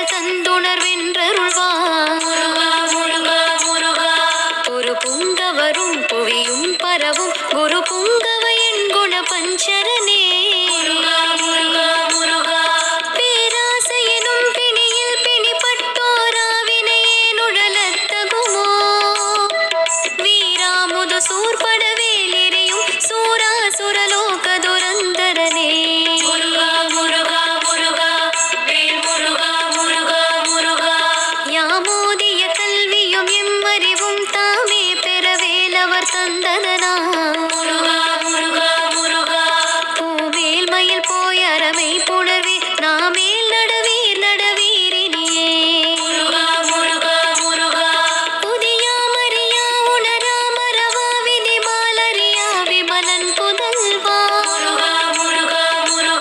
உணர்வில் தந்துணர்வென்றருள்வா. ஒரு புங்கவரும் புவியும் பரவும் குரு புங்கவ என் குண பஞ்சரனே சூர்பட எம் அறிவும் தாமே பெறவேல் அவர் தந்ததனா